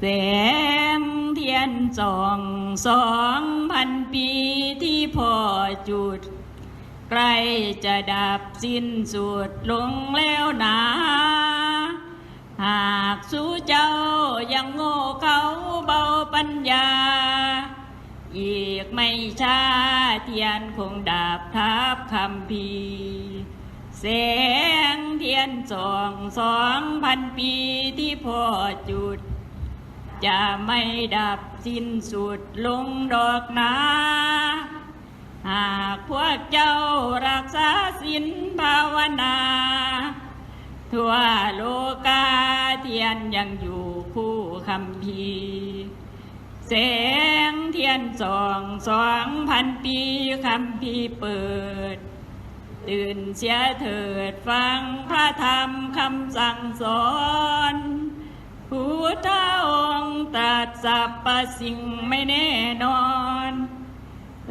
แสงเทียนส่องสองพันปีที่พ่อจุด ใกล้จะดับสิ้นสุดลงแล้วนาหากสู้เจ้ายังโง่เขาเบาปัญญา อีกไม่ช้าเทียนคงดับทับคำพีแสงเทียนส่องสองพันปีที่พ่อจุด จะไม่ดับสิ้นสุดลงดอกนาหากพวกเจ้ารักษาศีลภาวนา ทั่วโลกาเทียนยังอยู่คู่คำพีแสงเทียนส่องสองพันปีคำพีเปิด ตื่นเสียเถิดฟังพระธรรมคำสั่งสอน พุทธองค์ตรัสสัพพสิ่งไม่แน่นอน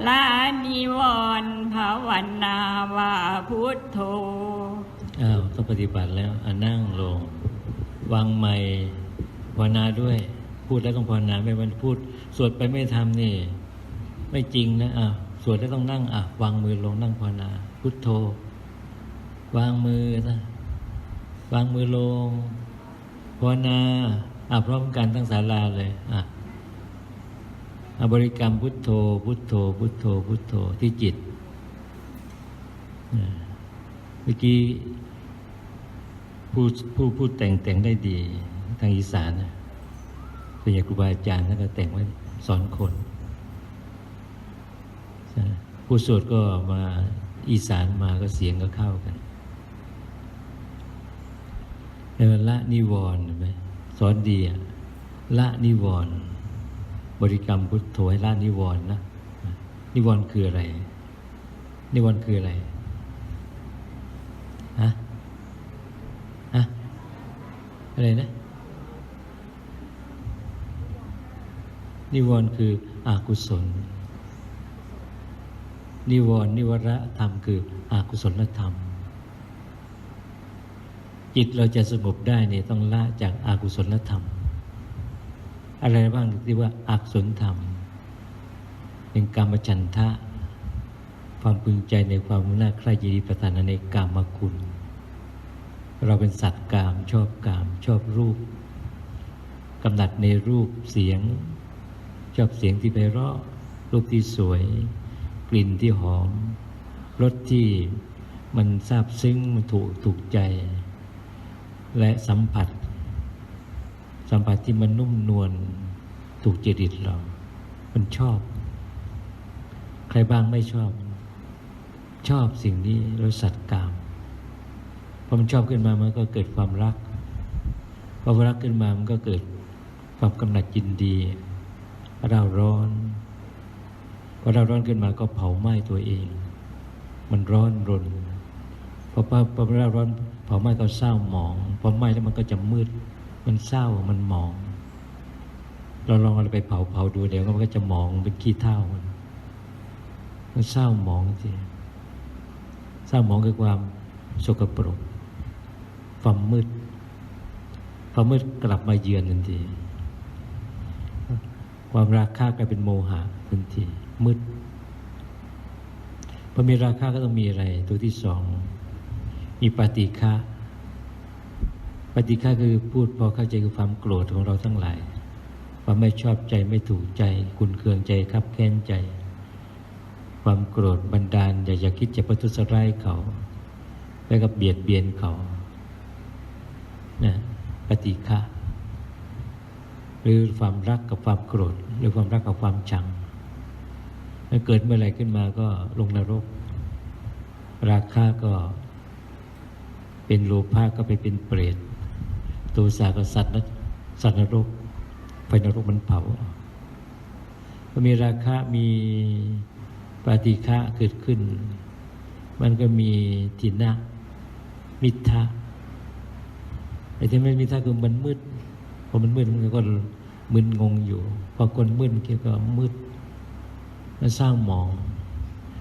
ลานิวรภาวนา ว่าพุทโธอ้าวต้องปฏิบัติแล้วอะนั่งลง วางไม้ภาวนาด้วย พูดแล้วต้องภาวนาไม่วันพูด สวดไปไม่ทำนี่ ไม่จริงนะอะสวดแล้วต้องนั่งอะวางมือลงนั่งภาวนา พุทโธ วางมือนะวางมือลง ภาวนาอะพร้อมกันทั้งศาลาเลยอะบริกรรมพุทโธ พุทโธ พุทโธ พุทโธที่จิตเมื่อกี้ผู้ผู้ผู้แต่งแต่งได้ดี ทางอีสานนะส่วนใหญ่ครูบาอาจารย์ท่านก็แต่งไว้สอนคน ผู้สวดก็มาอีสานมาก็เสียงก็เข้ากัน ในวันละนิวรณ์เห็นไหมสอนดีอะละนิวรณ์บริกรรมพุทโธให้ละนิวรณ์นะนิวรณ์คืออะไร นิวรณ์คืออะไรฮะฮะอะไรนะนิวรณ์คืออากุศล นิวรณ์นิวรธรรมคืออากุศลธรรม จิตเราจะสงบได้เนี่ยต้องละจากอากุศลธรรม อะไรบ้างที่ว่าอากุศลธรรม เป็นกรรมฉันทะ ความพึงใจในความน่าใคร่ยินดีประทานในกามคุณ เราเป็นสัตว์กามชอบกามชอบรูปกำหนัดในรูปเสียง ชอบเสียงที่ไพเราะรูปที่สวย กลิ่นที่หอมรสที่มันซาบซึ้งมันถูกถูกใจ และสัมผัส สัมผัสที่มันนุ่มนวลถูกจริตเรา มันชอบ ใครบ้างไม่ชอบ ชอบสิ่งนี้เราสัตว์กามพอมันชอบขึ้นมามันก็เกิดความรักพอรักขึ้นมามันก็เกิดความกำหนัดยินดีเราร้อนพอเราร้อนขึ้นมาก็เผาไหม้ตัวเอง มันร้อนรน พอพอพอเราร้อนเผาไหม้ก็เศร้าหมองพอไหม้แล้วมันก็จะมืด มันเศร้ามันหมอง เราลองเอาไปเผาเผาดูเดี๋ยวมันก็จะหมองเป็นขี้เถ้ามันมันเศร้าหมองจริงเศร้าหมองคือความสกปรกความมืดความมืดกลับมาเยือนทันทีความราคะกลายเป็นโมหะทันทีมืดพอมีราคะก็ต้องมีอะไรตัวที่สอง มีปฏิฆะปฏิฆะคือพูดพอเข้าใจคือความโกรธของเราทั้งหลายความไม่ชอบใจไม่ถูกใจคุณเคืองใจคับแค้นใจ ความโกรธบันดาลอยากจะคิดจะประทุษร้ายเขา แล้วก็เบียดเบียนเขานะปฏิฆะหรือความรักกับความโกรธ หรือความรักกับความชังถ้าเกิดเมื่อไรขึ้นมาก็ลงนรก ราคะก็ เป็นโลภะก็ไปเป็นเปรตโทสะก็สัตว์นสัตว์นรกไฟนรกมันเผาพอมีราคะมีปฏิฆะเกิดขึ้น มันก็มีทินะมิทะไอ้ที่ไม่มิทะคือมันมืดพอมันมืดมันก็มึนงงอยู่พอคนมืดเกี่ยวกับมืดมันสร้างหมอง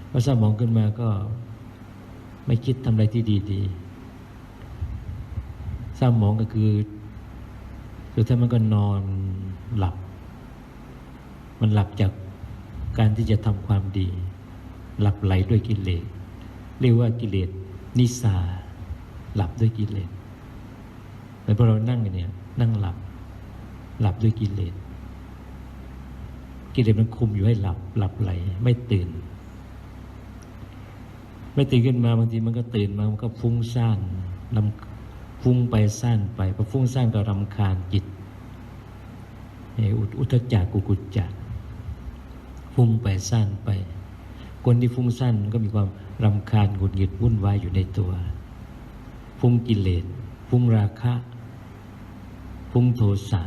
พอสร้างหมองขึ้นมาก็ไม่คิดทำอะไรที่ดี ๆ สร้างหมองก็คือสุดท้ายมันก็นอนหลับ มันหลับจากการที่จะทำความดี หลับไหลด้วยกิเลสเรียกว่ากิเลสนิสา หลับด้วยกิเลสเหมือนพอเรานั่งเนี่ยนั่งหลับ หลับด้วยกิเลสกิเลสมันคุมอยู่ให้หลับ หลับไหลไม่ตื่น ไม่ตื่นขึ้นมาบางทีมันก็ตื่นมามันก็ฟุ้งซ่านลำ ฟุ้งไปซ่านไปพอฟุ้งซ่านก็รำคาญจิตอุทอุทธจักกุกุจจักฟุ้งไปซ่านไป คนที่ฟุ้งซ่านก็มีความรำคาญหงุดหงิดวุ่นวายอยู่ในตัว ฟุ้งกิเลสฟุ้งราคะ ฟุ้งโทสะ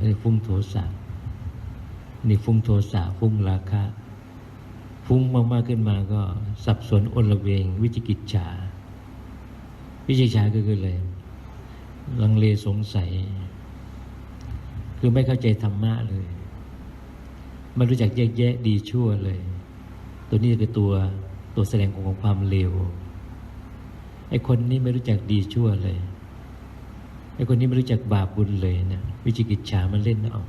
เรียกฟุ้งโทสะนี่ฟุ้งโทสะฟุ้งราคะ ฟุ้งมากๆขึ้นมาก็สับสนโอลเวงวิจิกิจฉา วิจิกิจฉาคืออะไรลังเลสงสัย คือไม่เข้าใจธรรมะเลยไม่รู้จักแยกแยะดีชั่วเลย ตัวนี้คือตัวตัวแสดงของความเลวไอ้คนนี้ไม่รู้จักดีชั่วเลยไอ้คนนี้ไม่รู้จักบาปบุญเลยเนะวิจิกิจฉามันเล่นเอา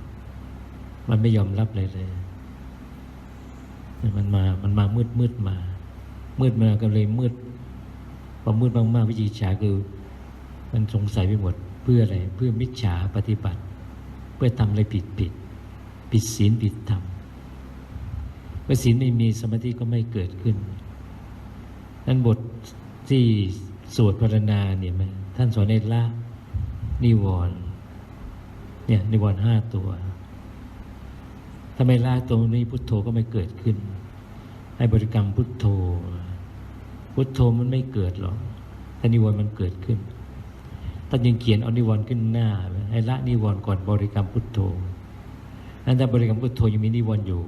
มันไม่ยอมรับเลยเลยมันมา มันมามืดมืดมา มืดมาก็เลยมืด พอมืดมากๆวิจิจฉาคือ มันสงสัยไปหมดเพื่ออะไรเพื่อมิจฉาปฏิบัติ เพื่อทำอะไรผิดผิดผิดศีลผิดธรรมเมื่อศีลไม่มีสมาธิก็ไม่เกิดขึ้นนั้นบทที่สวดพรรณนาเนี่ยมันท่านสอนในละนิวรณ์เนี่ยนิวรณ์ห้าตัวถ้าไม่ละตรงนี้พุทโธก็ไม่เกิดขึ้น ให้บริกรรมพุทโธ พุทโธมันไม่เกิดหรอกถ้านิวรณ์มันเกิดขึ้นท่านยังเขียนเอานิวรณ์ขึ้นหน้าให้ละนิวรณ์ก่อนบริกรรมพุทโธนั้นถ้าบริกรรมพุทโธยังมีนิวรณ์อยู่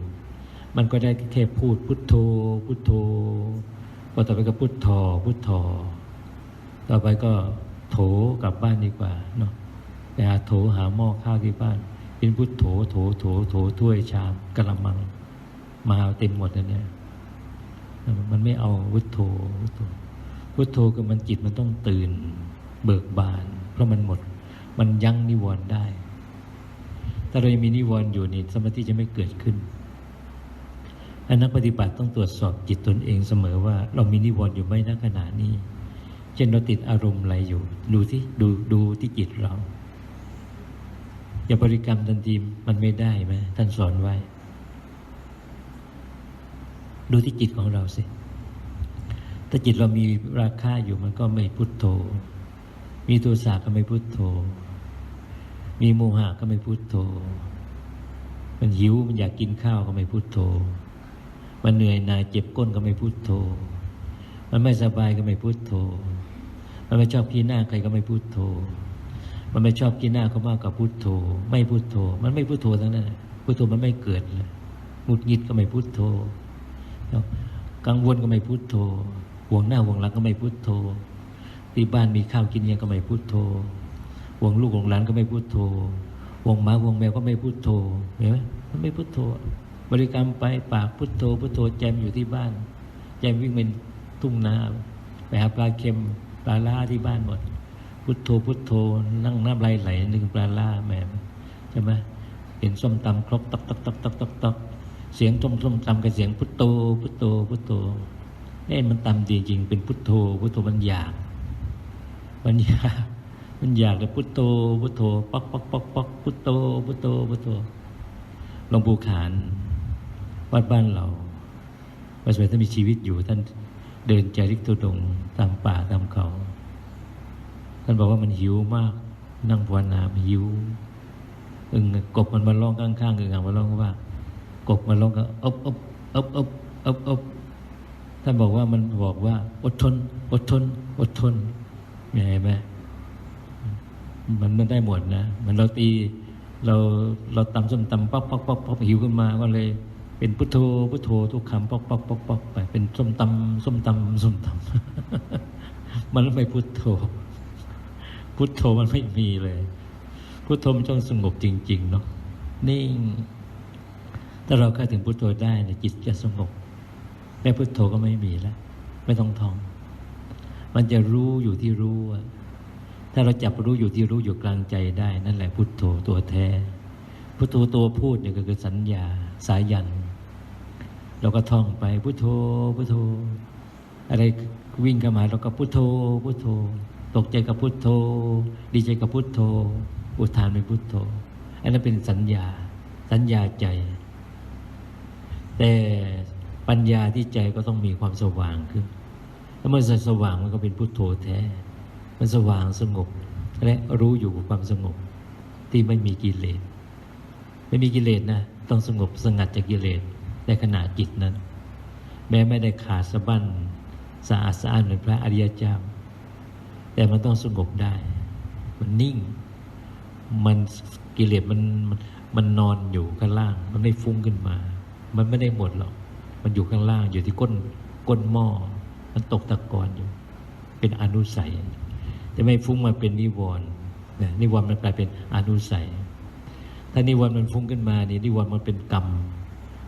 มันก็ได้แค่พูดพุทโธ พุทโธพอต่อไปก็พุทธอพุทธอต่อไปก็โถกลับบ้านดีกว่าเนาะไปหาโถหาหม้อข้าวที่บ้าน เป็นพุทโถโถโถโถถ้วยชามกระมัง มาเต็มหมดแล้วเนี่ย มันไม่เอาพุทโธพุทโธพุทโธคือมันจิตมันต้องตื่น เบิกบาน เพราะมันหมด มันยั้งนิวรณ์ได้ ถ้าเรายังมีนิวรณ์อยู่นี่สมาธิจะไม่เกิดขึ้นอันนักปฏิบัติต้องตรวจสอบจิตตนเองเสมอว่า เรามีนิวรณ์อยู่ไหมณขณะนี้ เช่นเราติดอารมณ์อะไรอยู่ ดูที่ดูดูที่จิตเรา อย่าบริกรรมทันทีมันไม่ได้ไหมท่านสอนไว้ ดูที่จิตของเราสิ ถ้าจิตเรามีราคาอยู่มันก็ไม่พุทโธ มีโทสะก็ไม่พุทโธ มีโมหะก็ไม่พุทโธ มันหิวมันอยากกินข้าวก็ไม่พุทโธ มันเหนื่อยหน่ายเจ็บก้นก็ไม่พุทโธ มันไม่สบายก็ไม่พุทโธ มันไม่ชอบขี้หน้าใครก็ไม่พุทโธ มันไม่ชอบขี้หน้าเขามากกว่าพุทโธ ไม่พุทโธ มันไม่พุทโธทั้งนั้นพุทโธมันไม่เกิดเลยหงุดหงิดก็ไม่พุทโธ กังวลก็ไม่พุทโธห่วงหน้าห่วงหลังก็ไม่พุทโธที่บ้านมีข้าวกินเนี่ยก็ไม่พุทโธห่วงลูกห่วงหลานก็ไม่พุทโธห่วงหมาห่วงแมวก็ไม่พุทโธเห็นไหมมันไม่พุทโธบริกรรมไปปากพุทโธพุทโธแจมอยู่ที่บ้านแจมวิ่งเป็นทุ่งนาไปหาปลาเค็มปลาล่าที่บ้านหมด พุทโธพุทโธนั่งน้ำไหลไหลนึงปลาล่าแหมใช่ไหมเห็นส้มตำครบตักตักตักตักตักตัก เสียงส้มส้มตำกับเสียงพุทโธพุทโธพุทโธเอ๊ะมันตำจริงๆเป็นพุทโธพุทโธมันอยากมันอยากมันอยากเลยพุทโธพุทโธปักปักปักปักพุทโธพุทโธพุทโธหลวงปู่ขานวัดบ้านเราปัจจุบันท่านมีชีวิตอยู่ท่านเดินจาริกตุดงตามป่าตามเขา ท่านบอกว่ามันหิวมาก นั่งภาวนาหิว อึงกบมันมาร้องข้างๆอึงอ่างมาร้องว่า กบมันร้องก็อบอบอบอบอบอบท่านบอกว่ามันบอกว่า อดทน อดทน อดทนเห็นไหมมันมันได้หมดนะมันเราตี เราเราตำส้มตำป๊อกป๊อกป๊อกป๊อกหิวขึ้นมาก็เลย เป็นพุทโธพุทโธทุกคำป๊อกป๊อกป๊อกป๊อกไปเป็นส้มตำส้มตำส้มตำมันไม่พุทโธ พุทโธมันไม่มีเลย พุทโธมันต้องสงบจริง ๆ เนาะนิ่ง ถ้าเราเข้าถึงพุทโธได้เนี่ยจิตจะสงบแม่พุทโธก็ไม่มีแล้ว ไม่ต้องท่อง มันจะรู้อยู่ที่รู้ถ้าเราจับรู้อยู่ที่รู้อยู่กลางใจได้ นั่นแหละพุทโธตัวแท้ พุทโธตัวพูดเนี่ยก็คือสัญญาสายัน เราก็ท่องไปพุทโธพุทโธ อะไรวิ่งเข้ามาเราก็พุทโธพุทโธ ตกใจกับพุทโธ ดีใจกับพุทโธ อุทานเป็นพุทโธ อันนั้นเป็นสัญญา สัญญาใจ แต่ปัญญาที่ใจก็ต้องมีความสว่างขึ้นถ้าเมื่อสว่างมันก็เป็นพุทโธแท้ มันสว่างสงบ และรู้อยู่กับความสงบที่ไม่มีกิเลส ไม่มีกิเลสนะ ต้องสงบสงัดจากกิเลสในขณะจิตนั้น แม้ไม่ได้ขาดสะบั้นสะอาดสะอ้านเหมือนพระอริยเจ้า แต่มันต้องสงบได้ มันนิ่ง มันกิเลสมันมันนอนอยู่ข้างล่าง มันไม่ฟุ้งขึ้นมา มันไม่ได้หมดหรอก มันอยู่ข้างล่างอยู่ที่ก้นก้นหม้อ มันตกตะกอนอยู่ เป็นอนุสัย จะไม่ฟุ้งมาเป็นนิวรณ์นะนิวรณ์มันกลายเป็นอนุสัย ถ้านิวรณ์มันฟุ้งขึ้นมานี่นิวรณ์มันเป็นกรรม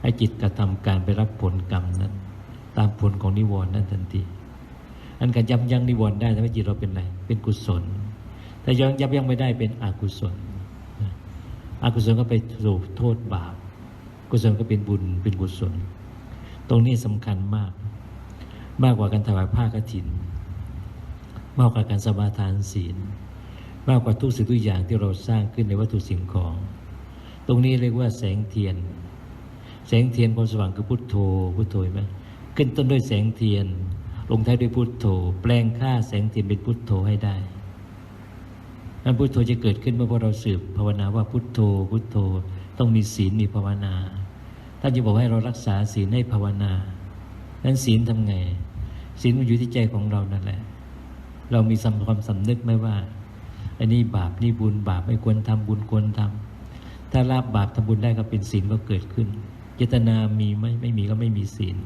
ให้จิตกระทำการไปรับผลกรรมนั้น ตามผลของนิวรณ์นั้นทันที อันการยับยั้งนิวรณ์ได้ทำให้จิตเราเป็นอะไร เป็นกุศล แต่ยังยับยั้งไม่ได้เป็นอกุศล อกุศลก็ไปสู่โทษบาป กุศลก็เป็นบุญเป็นกุศล ตรงนี้สำคัญมาก มากกว่าการถวายผ้ากฐิน มากกว่าการสมาทานศีล มากกว่าทุกสิ่งทุกอย่างที่เราสร้างขึ้นในวัตถุสิ่งของ ตรงนี้เรียกว่าแสงเทียน แสงเทียนความสว่างคือพุทโธพุทโธไหมขึ้นต้นด้วยแสงเทียน ลงท้ายด้วยพุทโธ แปลงค่าแสงเทียนเป็นพุทโธให้ได้นั้นพุทโธจะเกิดขึ้นเมื่อพวกเราสืบภาวนาว่าพุทโธพุทโธต้องมีศีลมีภาวนา ท่านจะบอกให้เรารักษาศีลให้ภาวนานั้นศีลทำไง ศีลมันอยู่ที่ใจของเรานั่นแหละ เรามีความสำนึกไหมว่า อันนี้บาปนี่บุญบาปไม่ควรทำบุญควรทำถ้าลาบบาปทำบุญได้ก็เป็นศีลก็เกิดขึ้น เจตนามีไหมไม่มีก็ไม่มีศีล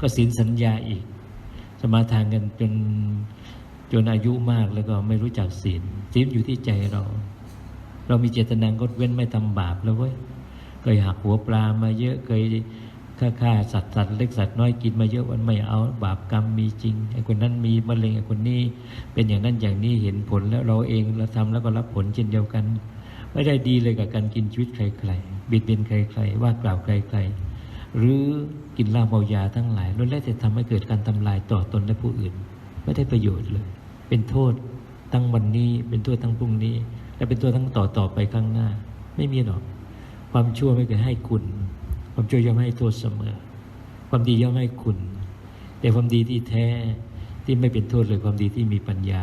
ก็ศีลสัญญาอีก สมาทานกันจนจนอายุมากแล้วก็ไม่รู้จักศีลศีลอยู่ที่ใจเรา เรามีเจตนางดเว้นไม่ทำบาปแล้วเว้ย เคยหักหัวปลามาเยอะเคยฆ่าฆ่าสัตว์สัตว์เล็กสัตว์น้อยกินมาเยอะวันไม่เอาบาปกรรมมีจริงไอ้คนนั้นมีมะเร็งไอ้คนนี้ เป็นอย่างนั้นอย่างนี้เห็นผลแล้วเราเองเราทำแล้วก็รับผลเช่นเดียวกัน ไม่ได้ดีเลยกับการกินชีวิตใครๆบิดเบียนใครๆว่ากล่าวใครๆหรือกินเหล้าเมายาทั้งหลายล้วนแล้วแต่ทำให้เกิดการทำลายต่อตนและผู้อื่น ไม่ได้ประโยชน์เลย เป็นโทษทั้งวันนี้เป็นโทษทั้งพรุ่งนี้ และเป็นโทษทั้งต่อต่อไปข้างหน้า ไม่มีหรอก ความชั่วไม่เคยให้คุณ ความชั่วย่อมให้โทษเสมอ ความดีย่อมให้คุณ แต่ความดีที่แท้ที่ไม่เป็นโทษเลยความดีที่มีปัญญา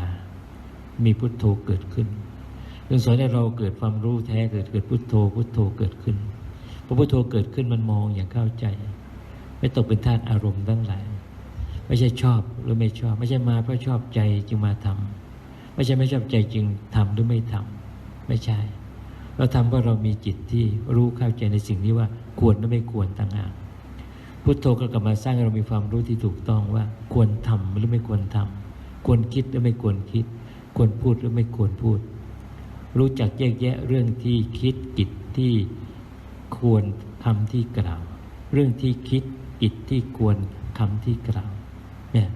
มีพุทโธเกิดขึ้นจึงสอนให้เราเกิดความรู้แท้เกิดเกิดพุทโธพุทโธเกิดขึ้นพอพุทโธเกิดขึ้นมันมองอย่างเข้าใจ ไม่ตกเป็นทาสอารมณ์ทั้งหลาย ไม่ใช่ชอบหรือไม่ชอบ ไม่ใช่มาเพราะชอบใจจึงมาทำไม่ใช่ไม่ชอบใจจึงทำหรือไม่ทำไม่ใช่ เราทำเพราเรามีจิตที่รู้เข้าใจในสิ่งนี้ว่าควรหรือไม่ควรต่างหากพุทโธก็กลับมาสร้างให้เรามีความรู้ที่ถูกต้องว่า ควรทำหรือไม่ควรทำควรคิดหรือไม่ควรคิด ควรพูดหรือไม่ควรพูด รู้จักแยกแยะเรื่องที่คิดกิจที่ควรคำที่กล่าว เรื่องที่คิดกิจที่ควรคำที่กล่าวเนี่ย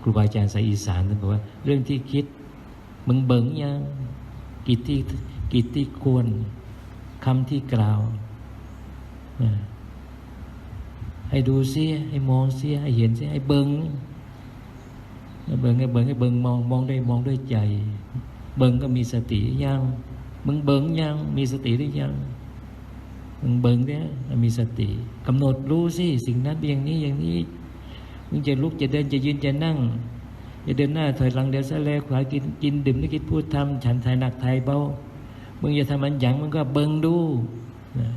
ครูบาอาจารย์สายอีสานท่านบอกว่า เรื่องที่คิดมึงเบิ่งยัง กิจที่กิจที่ควรคำที่กล่าว ให้ดูเสียให้มองเสียให้เห็นเสียให้เบิงเบิงให้เบิงให้เบิงมองมองได้มองด้วยใจ เบิงก็มีสติยังมึงเบิงยังมีสติหรือยังมึงเบิงเนี่ยมีสติกำหนดรู้สิสิ่งนั้นเป็นอย่างนี้อย่างนี้มึงจะลุกจะเดินจะยืนจะนั่ง จะเดินหน้าถอยหลังเดี๋ยวซะแลขวากินกินดื่มนึกคิดพูดทำฉันไทยหนักไทยเบามึงอย่าทำอันหยังมึงก็เบิงดูนะ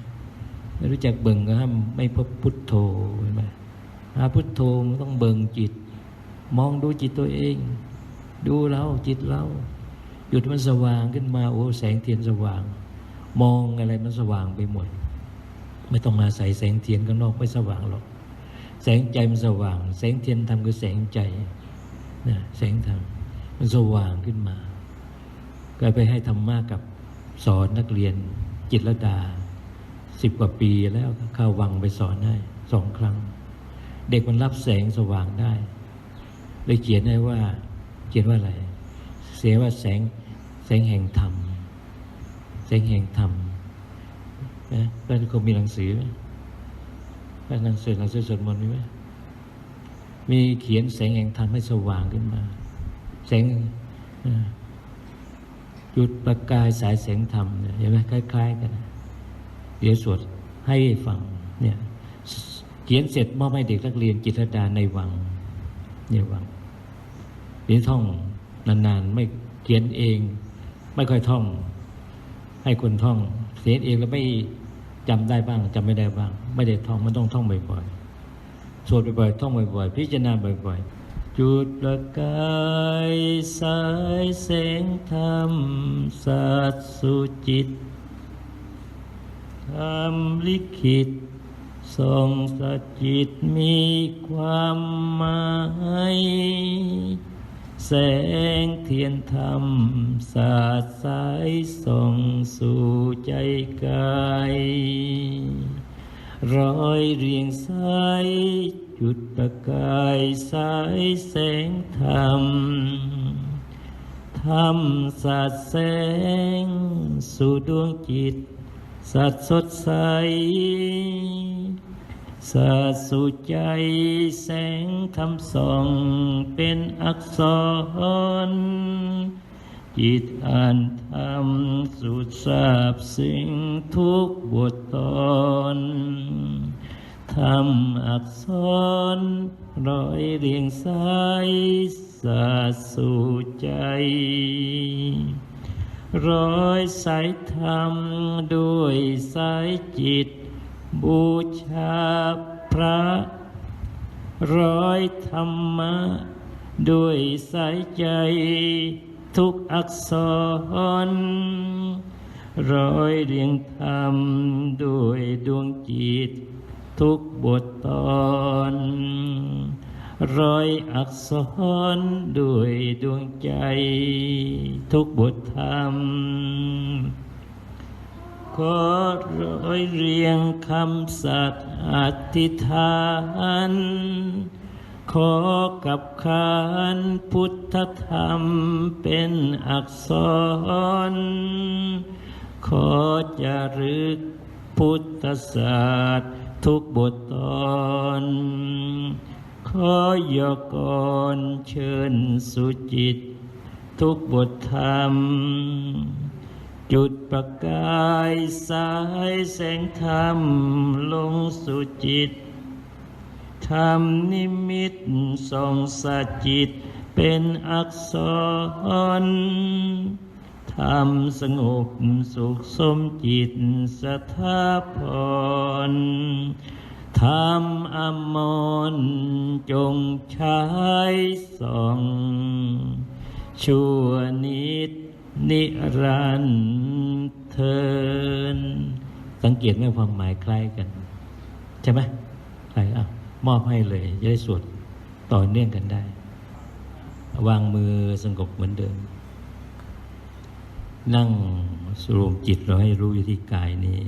ไม่รู้จักเบิ่งก็ห้ามไม่พบพุทโธเห็นไหมหาพุทโธมันต้องเบิ่งจิต มองดูจิตตัวเอง ดูเราจิตเราหยุดมันสว่างขึ้นมาโอ้แสงเทียนสว่าง มองอะไรมันสว่างไปหมด ไม่ต้องมาใส่แสงเทียนข้างนอกไม่สว่างหรอก แสงใจมันสว่าง แสงเทียนทำคือแสงใจ นะแสงธรรมมันสว่างขึ้นมาก็ไปให้ธรรมะกับสอนนักเรียนจิตรดาสิบกว่าปีแล้วเข้าวังไปสอนให้สองครั้ง เด็กมันรับแสงสว่างได้เลยเขียนให้ว่า เขียนว่าอะไร เสียว่าแสงแสงแห่งธรรมแสงแห่งธรรมก็คงมีหนังสือไหมก็หนังสือหนังสือสวดมนต์มีไหม มีเขียนแสงแห่งธรรมให้สว่างขึ้นมา แสงจุดประกายสายแสงธรรมเห็นไหมคล้าย ๆ กัน เดี๋ยวสวดให้ฟังเนี่ยเขียนเสร็จมอบให้เด็กนักเรียนจิตรดาในวังในวังเดี๋ยวท่องนานๆ ไม่เขียนเอง ไม่ค่อยท่อง ให้คนท่องเขียนเองแล้วไม่จำได้บ้างจำไม่ได้บ้าง ไม่ได้ท่องมันต้องท่องบ่อยๆ สวดบ่อยๆท่องบ่อยๆ พิจารณาบ่อยๆ จุดประกายสายแสงธรรมสัตสุจิตธรรมลิขิตทรงสจิตมีความหมายแสงเทียนธรรม สาดสายส่องสู่ใจกาย ร้อยเรียงสายจุดประกายสายแสงธรรมธรรมสัดแสง สู่ดวงจิต สัดสดใสสัดสู่ใจแสงธรรมส่องเป็นอักษร จิตอ่านธรรมสุดทราบสิ่งทุกบทตอนธรรมอักษรร้อยเรียงสายสาสู่ใจ ร้อยสายธรรมด้วยสายจิต บูชาพระ ร้อยธรรมะ ด้วยสายใจ ทุกอักษรร้อยเรียงธรรมด้วยดวงจิต ทุกบทตอนร้อยอักษรด้วยดวงใจ ทุกบทธรรม ขอร้อยเรียงคำสัตย์อธิษฐาน ขอกับขานพุทธธรรมเป็นอักษร ขอจารึกพุทธศาสตร์ทุกบทตอน ขอยกรเชิญสุจิต ทุกบทธรรม จุดประกายสายแสงธรรมลงสู่จิต ธรรมนิมิตส่องสัจจิตเป็นอักษรธรรมสงบสุขสมจิตสถาพรธรรมอมรจงใช้ส่อง ชั่วนิดนิรันเทิน สังเกตไหมความหมายคล้ายกัน ใช่ไหมใครอะ มอบให้เลย จะได้สวดต่อเนื่องกันได้ วางมือสงบเหมือนเดิม นั่งสรวมจิตเราให้รู้อยู่ที่กายนี้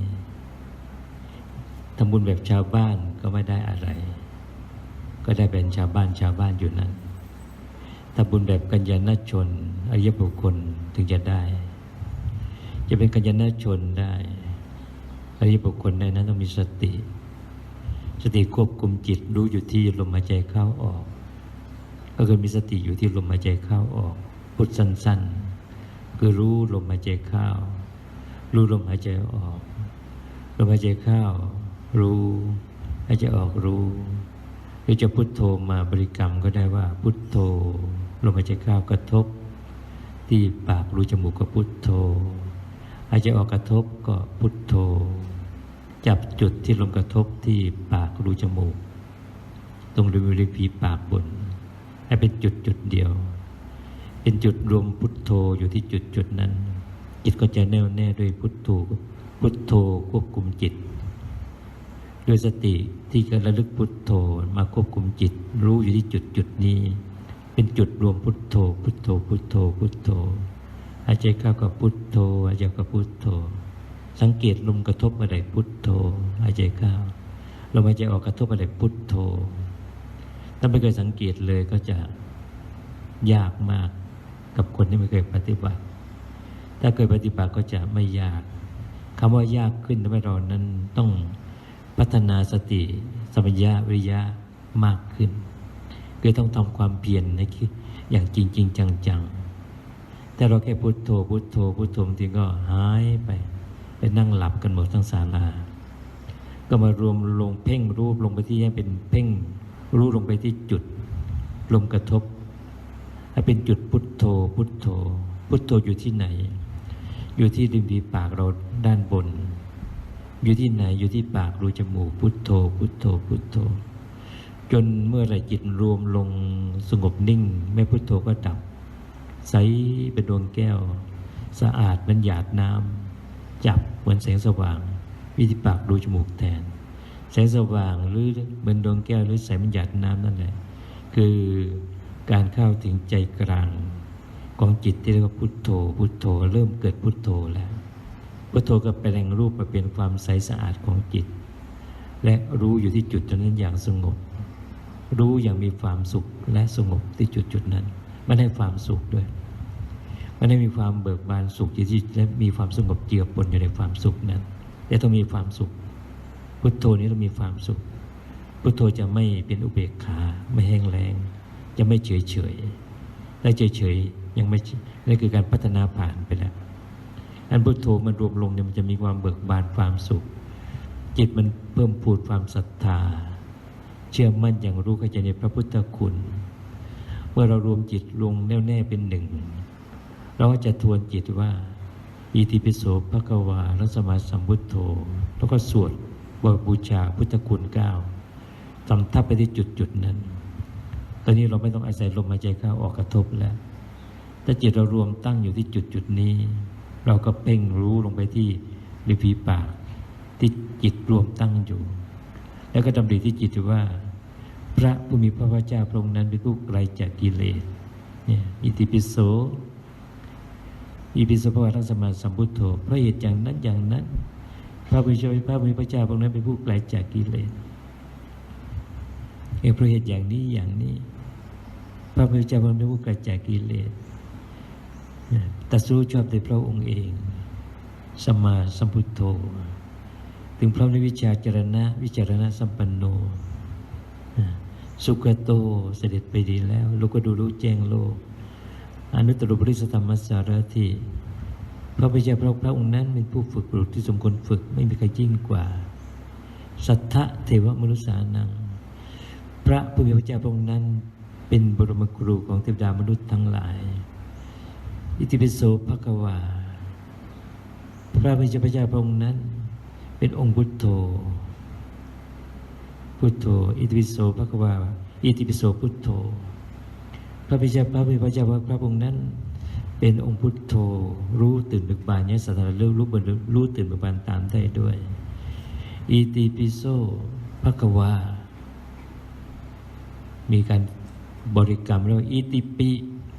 ทำบุญแบบชาวบ้านก็ไม่ได้อะไร ก็ได้เป็นชาวบ้านชาวบ้านอยู่นั้นถ้าบุญแบบกัญญาณชนอริยบุคคลถึงจะได้ จะเป็นกัญญาณชนได้อริยบุคคลได้นั้นต้องมีสติ ติควบคุมจิตรู้อยู่ที่ลมหายใจเข้าออก ก็คือมีสติอยู่ที่ลมหายใจเข้าออก พุทสั้นๆ คือรู้ลมหายใจเข้า รู้ลมหายใจออก ลมหายใจเข้า รู้หายใจออกรู้ หรือจะพุทโธมาบริกรรมก็ได้ว่า พุทโธ ลมหายใจเข้ากระทบ ที่ปากรู้จมูกก็พุทโธหายใจออกกระทบก็พุทโธ จับจุดที่ลมกระทบที่ปากรูจมูก ตรงริเวณผีปากบน ให้เป็นจุดจุดเดียว เป็นจุดรวมพุทโธอยู่ที่จุดจุดนั้น จิตก็จะแน่วแน่ด้วยพุทโธพุทโธควบคุมจิต ด้วยสติที่จะระลึกพุทโธมาควบคุมจิต รู้อยู่ที่จุดจุดนี้ เป็นจุดรวมพุทโธ พุทโธ พุทโธ พุทโธหายใจเข้ากับพุทโธหายใจกับพุทโธ สังเกตลมกระทบอะไรพุทโธหายใจเข้าลมหายใจออกกระทบอะไรพุทโธ ถ้าไม่เคยสังเกตเลยก็จะยากมากกับคนที่ไม่เคยปฏิบัติ ถ้าเคยปฏิบัติก็จะไม่ยากคำว่ายากขึ้นทำให้เรานั้นต้องพัฒนาสติสมัญญาวิริยะมากขึ้น คือต้องทำความเพียรในอย่างจริงจริงจังจังๆ แต่เราแค่พุโทโธพุโทโธพุโทโธบางทีก็หายไป นั่งหลับกันหมดทั้งศาลา ก็มารวมลงเพ่งรูปลงไปที่ให้เป็นเพ่งรู้ลงไปที่จุดลมกระทบให้เป็นจุดพุทโธ พุทโธ พุทโธอยู่ที่ไหน อยู่ที่ริมฝีปากเราด้านบน อยู่ที่ไหนอยู่ที่ปากรูจมูก พุทโธ พุทโธ พุทโธ จนเมื่อไรจิตรวมลงสงบนิ่ง ไม่พุทโธก็ดับ ใสเป็นดวงแก้ว สะอาดมันหยาดน้ำ จับเหมือนแสงสว่างวิธีปากรูจมูกแทน แสงสว่างหรือเหมือนดวงแก้วหรือแสงมันหยาดน้ำนั่นแหละ คือการเข้าถึงใจกลางของจิตที่เรียกว่าพุทโธ พุทโธ เริ่มเกิดพุทโธแล้ว พุทโธก็แปลงรูปมาเป็นความใสสะอาดของจิต และรู้อยู่ที่จุดนั้นอย่างสงบ รู้อย่างมีความสุขและสงบที่จุดจุดนั้นมันให้ความสุขด้วย มันได้มีความเบิกบานสุขจิตและมีความสงบเจือปนอยู่ในความสุขนั้นแต่ต้องมีความสุข พุทโธนี้ต้องมีความสุข พุทโธจะไม่เป็นอุเบกขาไม่แห้งแรงจะไม่เฉยเฉยและเฉยเฉยยังไม่นั่นคือการพัฒนาผ่านไปแล้วอันพุทโธมันรวมลงเนี่ยมันจะมีความเบิกบานความสุข จิตมันเพิ่มพูดความศรัทธา เชื่อมั่นอย่างรู้เข้าใจในพระพุทธคุณ เมื่อเรารวมจิตลงแน่วแน่เป็นหนึ่ง เราก็จะทวนจิตว่าอิติปิโสภะกวาลัสมาสัมพุทโธ แล้วก็สวดบทบูชาพุทธคุณเก้าสำทับไปที่จุดจุดๆนั้น ตอนนี้เราไม่ต้องอาศัยลมหายใจเข้าออกกระทบแล้วถ้าจิตเรารวมตั้งอยู่ที่จุดจุดๆนี้ เราก็เพ่งรู้ลงไปที่ริมฝีปาก ที่จิตรวมตั้งอยู่ แล้วก็ดำริที่จิตว่า พระผู้มีพระภาคเจ้าพระองค์นั้นเป็นผู้ไกลจากกิเลสเนี่ยอิติปิโส อิปิสภวะทัสมาสัมพุทโธเพราะเหตุอย่างนั้นอย่างนั้น พระพุทธเจ้าพระพุทธเจ้าพระองค์นั้นเป็นผู้ไกลจากกิเลสเองเพราะเหตุอย่างนี้อย่างนี้ พระพุทธเจ้าพระองค์เป็นผู้ไกลจากกิเลสตัดสู้ชอบในพระองค์เองสมมาสัมพุทโธ ถึงพร้อมในวิชาจารณะ วิจารณะสัมปันโน สุขโตเสด็จไปดีแล้วโลกก็ดูรู้แจ้งโลก อนุตตรบริสธรรมสารถิพระพุทธเจ้าพระพระองค์นั้นเป็นผู้ฝึกปรุที่สมควรฝึกไม่มีใครยิ่งกว่า สัทธะเทวมนุษย์สานัง พระผู้มีพระเจ้าพระองค์นั้น เป็นบรมครูของเทวดามนุษย์ทั้งหลาย อิติปิโสภะควา พระพุทธเจ้าพระองค์นั้น เป็นองค์พุทโธ พุทโธ อิติปิโสภะควา อิติปิโสพุทโธ พระพิจารพระพิพระเจ้าพระองค์นั้นเป็นองค์พุทโธรู้ตื่นเบิกบานเนี่ยสัตว์รื่องรู้เบิกรู้ตื่นเบิกบานตามได้ด้วยอิติปิโสภะคะวา มีการบริกรรมเรียกว่าอิติปิ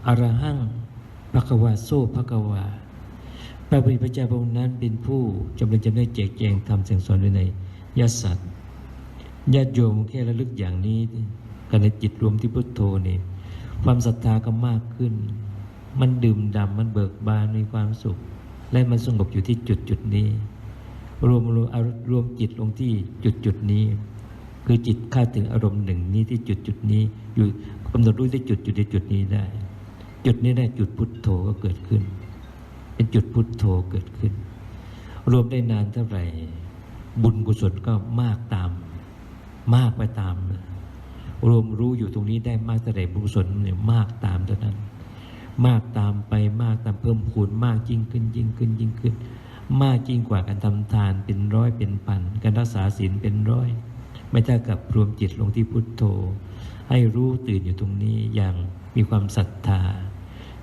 อรหังภะคะวาโซภะคะวา พระพุทธเจ้าพระองค์นั้นเป็นผู้จำเป็นจำได้แจกแจงทำสั่งสอนไว้ในยสัตว์ญาติโยมแค่ระลึกอย่างนี้กันในจิตรวมที่พุทโธนี่ ความศรัทธาก็มากขึ้น มันดื่มด่ำมันเบิกบานมีความสุข และมันสงบอยู่ที่จุดจุดนี้ รวมรวมรวมจิตลงที่จุดจุดนี้ คือจิตเข้าถึงอารมณ์หนึ่งนี้ที่จุดจุดนี้ อยู่กำหนดรู้ที่จุดจุดในจุดนี้ได้ จุดนี้ได้จุดพุทโธก็เกิดขึ้น เป็นจุดพุทโธเกิดขึ้น รวมได้นานเท่าไหร่ บุญกุศลก็มากตาม มากไปตาม รวมรู้อยู่ตรงนี้ได้มากเท่าไหร่บุญกุศลเนี่ยมากตามเท่านั้น มากตามไปมากตามเพิ่มพูนมากยิ่งขึ้นยิ่งขึ้นยิ่งขึ้น มากยิ่งกว่าการทำทานเป็นร้อยเป็นพันการรักษาศีลเป็นร้อย ไม่เท่ากับรวมจิตลงที่พุทโธ ให้รู้ตื่นอยู่ตรงนี้อย่างมีความศรัทธา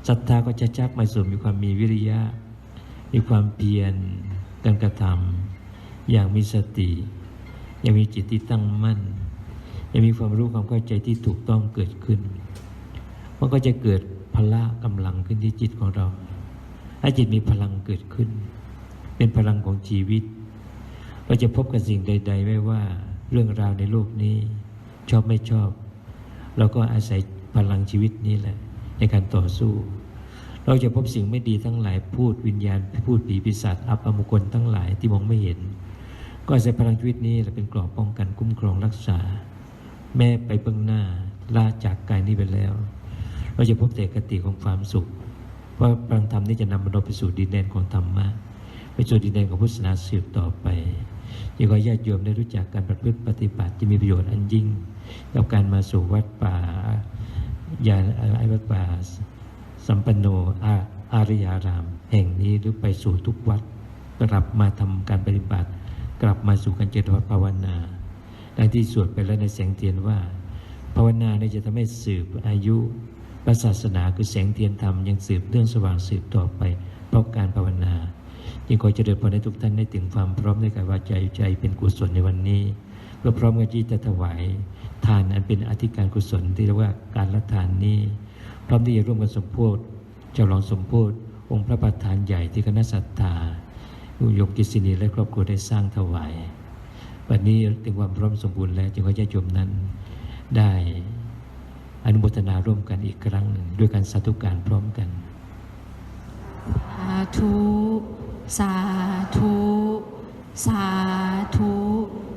ศรัทธาก็จะชักมาสู่มีความมีวิริยะ มีความเพียรการกระทำอย่างมีสติยังมีจิตที่ตั้งมั่น ยังมีความรู้ความเข้าใจที่ถูกต้องเกิดขึ้น มันก็จะเกิดพละกำลังขึ้นที่จิตของเรา ให้จิตมีพลังเกิดขึ้น เป็นพลังของชีวิต เราจะพบกับสิ่งใด ๆ ไม่ว่าเรื่องราวในโลกนี้ ชอบไม่ชอบ เราก็อาศัยพลังชีวิตนี้แหละ ในการต่อสู้ เราจะพบสิ่งไม่ดีทั้งหลายพูดวิญญาณพูดผีปีศาจอับอมงคลทั้งหลายที่มองไม่เห็น ก็อาศัยพลังชีวิตนี้แหละเป็นกรอบป้องกันคุ้มครองรักษา แม่ไปเบื้องหน้าลาจากกายนี้ไปแล้ว เราจะพบแต่กติของความสุข เพราะพลังธรรมนี้จะนำมนุษย์ไปสู่ดินแดนของธรรมะไปสู่ดินแดนของพุทธศาสนาสืบต่อไปยังขอญาติโยมได้รู้จักการประพฤติปฏิบัติจะมีประโยชน์อันยิ่ง กับการมาสู่วัดป่ายาไอวัดป่าสัมปันโนอาอารยาราม แห่งนี้หรือไปสู่ทุกวัดกลับมาทำการปฏิบัติ กลับมาสู่การเจริญภาวนา ดังที่สวดไปแล้วในแสงเทียนว่า ภาวนาเนี่ยจะทำให้สืบอายุพระศาสนาคือแสงเทียนธรรมยังสืบเรื่องสว่างสืบต่อไป เพราะการภาวนาจึงขอเจริญพรให้ทุกท่านได้ถึงความพร้อมในการวาจาใจเป็นกุศลในวันนี้เพื่อพร้อมกันที่จะถวายทานอันเป็นอธิการกุศลที่เรียกว่าการละทานนี้ พร้อมที่จะร่วมกันสมโพธิเจ้าหลองสมโพธิองค์พระประธานใหญ่ที่คณะศรัทธาอุยมกิษินีและครอบครัวได้สร้างถวาย วันนี้ถึงความพร้อมสมบูรณ์แล้วจึงขอญาติโยมนั้นได้อนุโมทนาร่วมกันอีกครั้งหนึ่งด้วยการสาธุการพร้อมกัน สาธุ สาธุ สาธุ